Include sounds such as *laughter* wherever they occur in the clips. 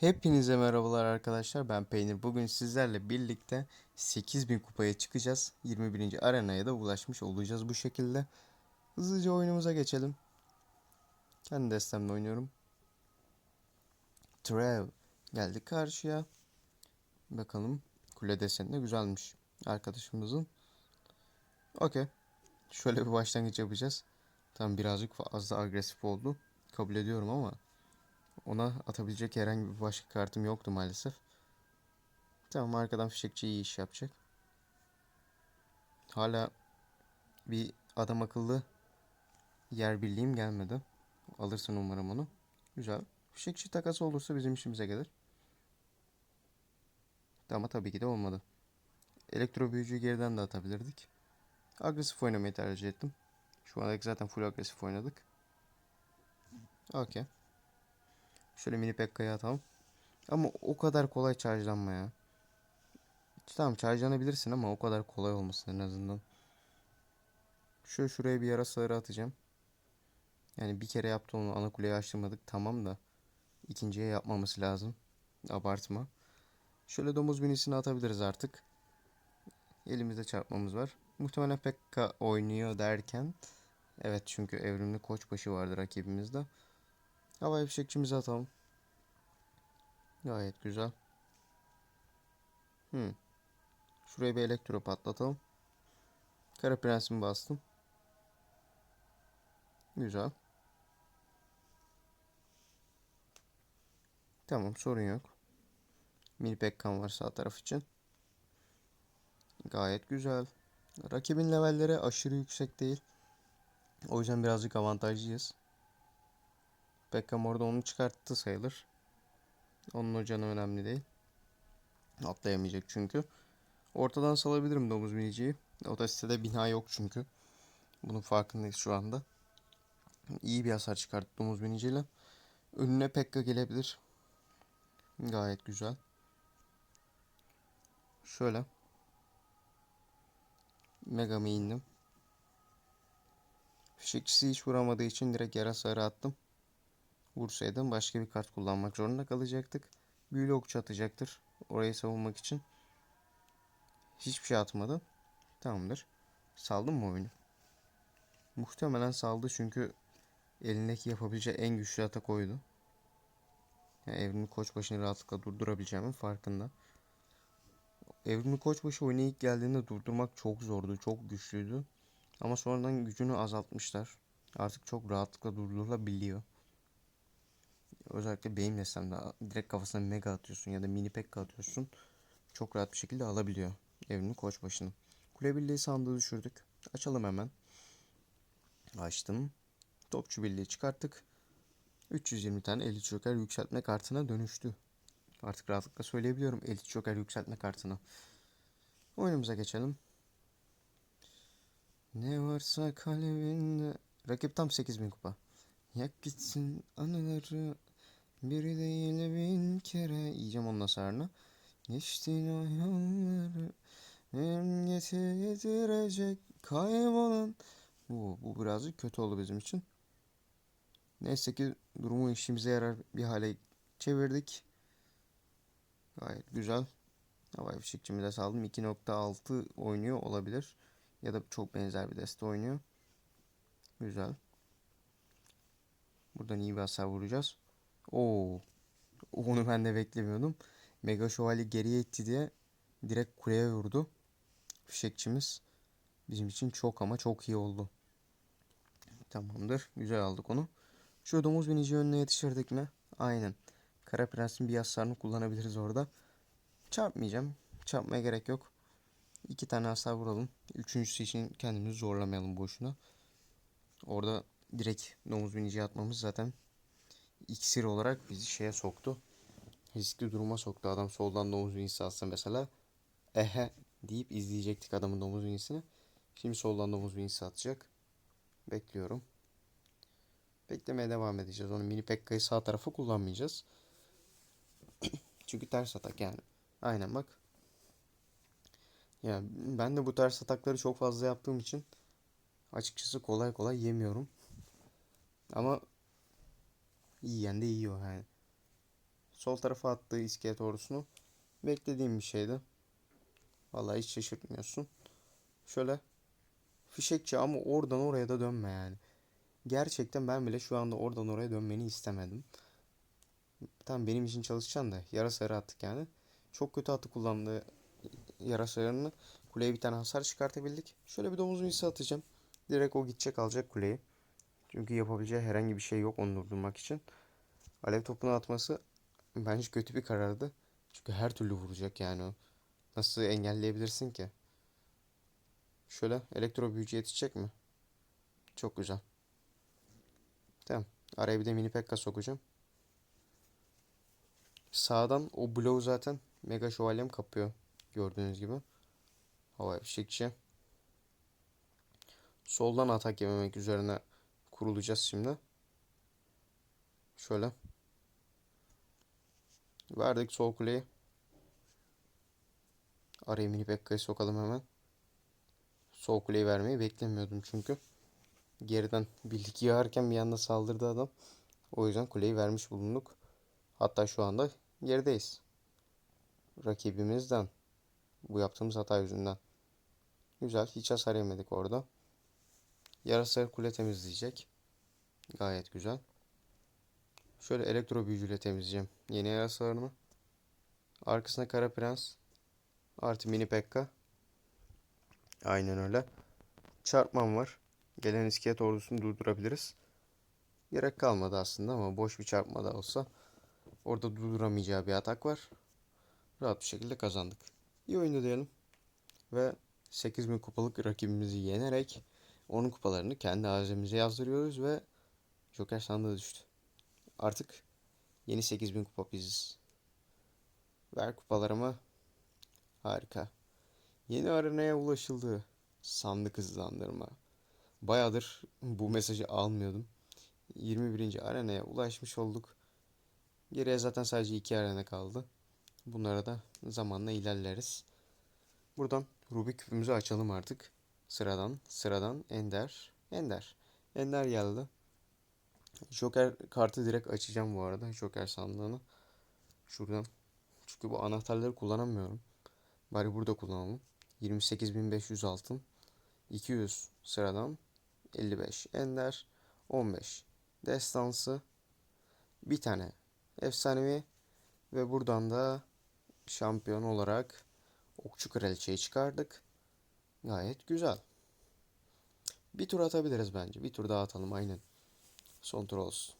Hepinize merhabalar arkadaşlar. Ben Peynir. Bugün sizlerle birlikte 8000 kupaya çıkacağız. 21. arenaya da ulaşmış olacağız bu şekilde. Hızlıca oyunumuza geçelim. Kendi destemle oynuyorum. Trev. Geldik karşıya. Bakalım. Kule deseni de güzelmiş. Arkadaşımızın. Okey. Şöyle bir başlangıç yapacağız. Tam birazcık fazla agresif oldu. Kabul ediyorum ama ona atabilecek herhangi bir başka kartım yoktu maalesef. Tamam arkadan fişekçi iyi iş yapacak. Hala bir adam akıllı yer birliğim gelmedi. Alırsın umarım onu. Güzel. Fişekçi takası olursa bizim işimize gelir. Ama tabii ki de olmadı. Elektro büyücüyü geriden de atabilirdik. Agresif oynamayı tercih ettim. Şu anda zaten full agresif oynadık. Okey. Şöyle mini Pekka'yı atalım. Ama o kadar kolay charge'lanma ya. Tamam charge'lanabilirsin ama o kadar kolay olmasın en azından. Şöyle şuraya bir yara sarı atacağım. Yani bir kere yaptı onu ana kuleyi açtırmadık tamam da. ikinciye yapmaması lazım. Abartma. Şöyle domuz binisini atabiliriz artık. Elimizde çarpmamız var. Muhtemelen Pekka oynuyor derken. Evet çünkü evrimli koçbaşı vardı rakibimizde. Havai fişekçimizi atalım. Gayet güzel. Hmm. Şuraya bir elektro patlatalım. Kara prensimi bastım. Güzel. Tamam sorun yok. Mini Pekkan var sağ taraf için. Gayet güzel. Rakibin levelleri aşırı yüksek değil. O yüzden birazcık avantajlıyız. Beckham orada onu çıkarttı sayılır. Onun o canı önemli değil. Atlayamayacak çünkü. Ortadan salabilirim domuz biniciyi. O da sitede bina yok çünkü. Bunun farkındayız şu anda. İyi bir hasar çıkarttı domuz biniciyle. Önüne Pekka gelebilir. Gayet güzel. Şöyle. Mega'mı indim. Fişekçisi hiç vuramadığı için direkt yara sarı attım. Vursaydım başka bir kart kullanmak zorunda kalacaktık. Büyülü okçu atacaktır. Orayı savunmak için. Hiçbir şey atmadı. Tamamdır. Saldın mı oyunu? Muhtemelen saldı çünkü elindeki yapabileceği en güçlü atak oydu. Yani Evrimli Koçbaşı'nı rahatlıkla durdurabileceğimin farkında. Evrimli Koçbaşı oyuna ilk geldiğinde durdurmak çok zordu, çok güçlüydü. Ama sonradan gücünü azaltmışlar. Artık çok rahatlıkla durdurulabiliyor. Özellikle beyin destemde direkt kafasına mega atıyorsun ya da mini pekka atıyorsun. Çok rahat bir şekilde alabiliyor evini koç başını. Kule birliği sandığı düşürdük. Açalım hemen. Açtım. Topçu birliği çıkarttık. 320 tane elit joker yükseltme kartına dönüştü. Artık rahatlıkla söyleyebiliyorum elit joker yükseltme kartına. Oyunumuza geçelim. Ne varsa kalbinde. Rakip tam 8000 kupa. Yak gitsin anıları bir değil bin kere yiyeceğim onun hasarını. Geçtin o yolları hem getirecek kaybolan. Bu, bu birazcık kötü oldu bizim için. Neyse ki durumu işimize yarar bir hale çevirdik. Gayet güzel. Havai fişekçimi de saldım. 2.6 oynuyor olabilir. Ya da çok benzer bir deste oynuyor. Güzel. Buradan iyi bir hasar vuracağız. Oo. Onu ben de beklemiyordum. Mega Şövalye geriye itti diye direkt kuleye vurdu. Fişekçimiz bizim için çok ama çok iyi oldu. Tamamdır. Güzel aldık onu. Şu domuz binici önüne yetiştirdik mi? Aynen. Kara Prens'in bir hasarını kullanabiliriz orada. Çarpmayacağım. Çarpmaya gerek yok. İki tane hasar vuralım. Üçüncüsü için kendimizi zorlamayalım boşuna. Orada direkt domuz binici atmamız zaten iksir olarak bizi şeye soktu. Riskli duruma soktu. Adam soldan domuz binisi atsa mesela ehe deyip izleyecektik adamın domuz binisini. Şimdi soldan domuz binisi atacak. Bekliyorum. Beklemeye devam edeceğiz. Onu mini pekkayı sağ tarafa kullanmayacağız. *clears throat* Çünkü ters atak yani. Aynen bak. Ya ben de bu ters atakları çok fazla yaptığım için açıkçası kolay kolay yemiyorum. Ama yiyen de yiyor yani. Sol tarafa attığı iskelet ordusunu beklediğim bir şeydi. Vallahi hiç şaşırtmıyorsun. Şöyle fişekçi ama oradan oraya da dönme yani. Gerçekten ben bile şu anda oradan oraya dönmeni istemedim. Tamam benim için çalışacaksın da yarasayarı attık yani. Çok kötü atı kullandı yarasayarını. Kuleye bir tane hasar çıkartabildik. Şöyle bir domuz misi atacağım. Direkt o gidecek alacak kuleyi. Çünkü yapabileceği herhangi bir şey yok onu durdurmak için. Alev topunu atması bence kötü bir karardı. Çünkü her türlü vuracak yani. Nasıl engelleyebilirsin ki? Şöyle elektro büyücü yetişecek mi? Çok güzel. Tamam. Araya bir de mini pekka sokacağım. Sağdan o bloğu zaten Mega Şövalyem kapıyor. Gördüğünüz gibi. Hava fişekçi. Soldan atak yememek üzerine kurulacağız şimdi. Şöyle. Verdik sol kuleyi. Araya mini Pekka'yı sokalım hemen. Sol kuleyi vermeyi beklemiyordum çünkü. Geriden birlik yağarken bir anda saldırdı adam. O yüzden kuleyi vermiş bulunduk. Hatta şu anda gerideyiz. Rakibimizden. Bu yaptığımız hata yüzünden. Güzel. Hiç hasar yemedik orada. Yarasa kule temizleyecek. Gayet güzel. Şöyle elektro büyücüyle temizleyeceğim yeni yarasalarını. Arkasına Kara Prens. Artı Mini Pekka. Aynen öyle. Çarpmam var. Gelen iskelet ordusunu durdurabiliriz. Gerek kalmadı aslında ama boş bir çarpma da olsa orada durduramayacağı bir atak var. Rahat bir şekilde kazandık. İyi oyundu diyelim. Ve 8000 kupalık rakibimizi yenerek onun kupalarını kendi hazemize yazdırıyoruz ve Joker sandığı düştü. Artık yeni 8000 kupa biziz. Ver kupalarımı. Harika. Yeni arenaya ulaşıldı. Sandık hızlandırma. Bayağıdır bu mesajı almıyordum. 21. arenaya ulaşmış olduk. Geriye zaten sadece iki arena kaldı. Bunlara da zamanla ilerleriz. Buradan Rubik küpümüzü açalım artık. Sıradan, sıradan, Ender, Ender. Ender geldi. Joker kartı direkt açacağım bu arada. Joker sandığını. Şuradan. Çünkü bu anahtarları kullanamıyorum. Bari burada kullanalım. 28.500 altın. 200 sıradan. 55 Ender. 15 Destansı. Bir tane efsanevi. Ve buradan da şampiyon olarak Okçu Kraliçeyi çıkardık. Gayet güzel. Bir tur atabiliriz bence. Bir tur daha atalım aynen. Son tur olsun.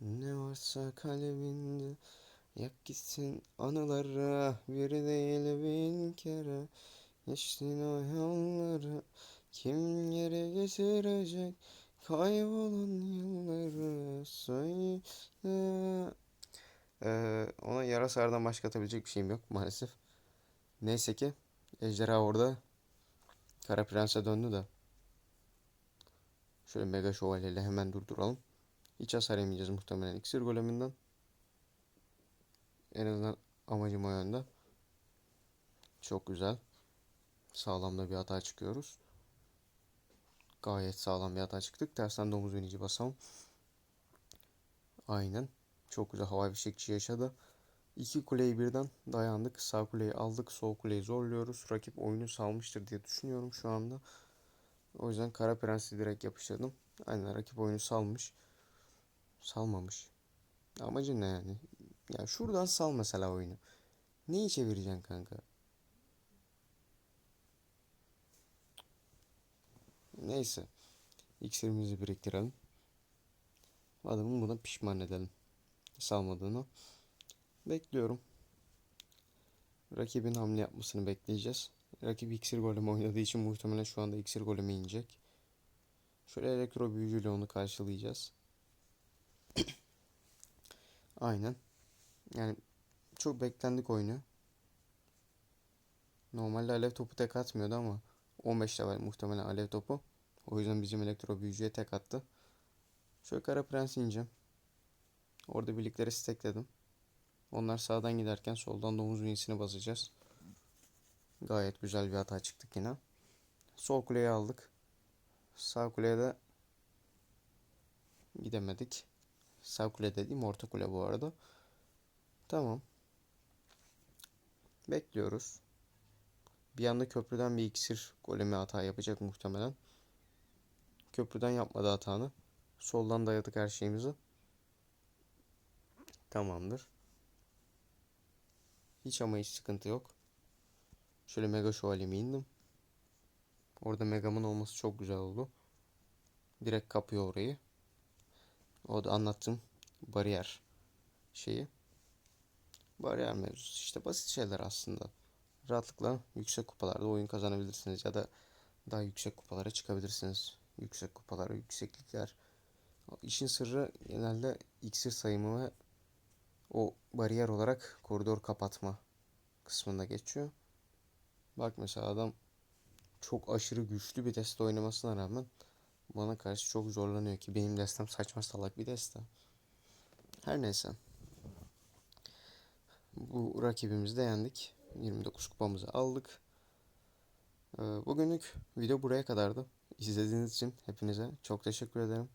Ne varsa kalbinde yak gitsin anılara bir değil bin kere geçtin o yolları kim geri getirecek kaybolan yılları söyle. Ee, ona yarasardan başka atabilecek bir şeyim yok maalesef. Neyse ki ejderha orada Kara Prens'e döndü de. Şöyle Mega Şövalye ile hemen durduralım. Hiç hasar yemeyeceğiz muhtemelen iksir goleminden. En azından amacım o yönde. Çok güzel. Sağlam da bir hata çıkıyoruz. Gayet sağlam bir hata çıktık. Tersten domuz binici basalım. Aynen. Çok güzel hava fişekçi yaşadı. İki kuleyi birden dayandık. Sağ kuleyi aldık. Sol kuleyi zorluyoruz. Rakip oyunu salmıştır diye düşünüyorum şu anda. O yüzden Kara Prens'i direkt yapıştırdım. Aynen rakip oyunu salmış. Salmamış. Amacın ne yani? Ya şuradan sal mesela oyunu. Neyi çevireceksin kanka? Neyse. İksirimizi biriktirelim. Adamı buna pişman edelim. Salmadığını. Bekliyorum. Rakibin hamle yapmasını bekleyeceğiz. Rakip iksir golemi oynadığı için muhtemelen şu anda iksir golemi inecek. Şöyle elektro büyücüyle onu karşılayacağız. *clears throat* Aynen. Yani çok beklendik oyunu. Normalde alev topu tek atmıyordu ama 15 level muhtemelen alev topu. O yüzden bizim elektro büyücüye tek attı. Şöyle kara prens ineceğim. Orada birlikleri stekledim. Onlar sağdan giderken soldan domuz üyesini basacağız. Gayet güzel bir hata çıktık yine. Sol kuleyi aldık. Sağ kuleye de gidemedik. Sağ kule dediğim orta kule bu arada. Tamam. Bekliyoruz. Bir anda köprüden bir iksir golemi hata yapacak muhtemelen. Köprüden yapmadı hatanı. Soldan dayadık her şeyimizi. Tamamdır. Hiç ama hiç sıkıntı yok. Şöyle mega şövalyeme indim. Orada megamın olması çok güzel oldu. Direkt kapıyor orayı. O da anlattığım bariyer şeyi. Bariyer mevzusu işte basit şeyler aslında. Rahatlıkla yüksek kupalarda oyun kazanabilirsiniz ya da daha yüksek kupalara çıkabilirsiniz. Yüksek kupalar, yükseklikler. İşin sırrı genelde iksir sayımı ve o bariyer olarak koridor kapatma kısmında geçiyor. Bak mesela adam çok aşırı güçlü bir deste oynamasına rağmen bana karşı çok zorlanıyor ki benim destem saçma salak bir deste. Her neyse. Bu rakibimizi de yendik. 29 kupamızı aldık. Ee, Bugünlük video buraya kadardı. İzlediğiniz için hepinize çok teşekkür ederim.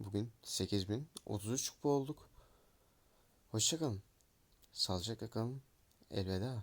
Bugün 8033 kupa olduk. Hoşçakalın. Sağlıcakla kalın. Elveda.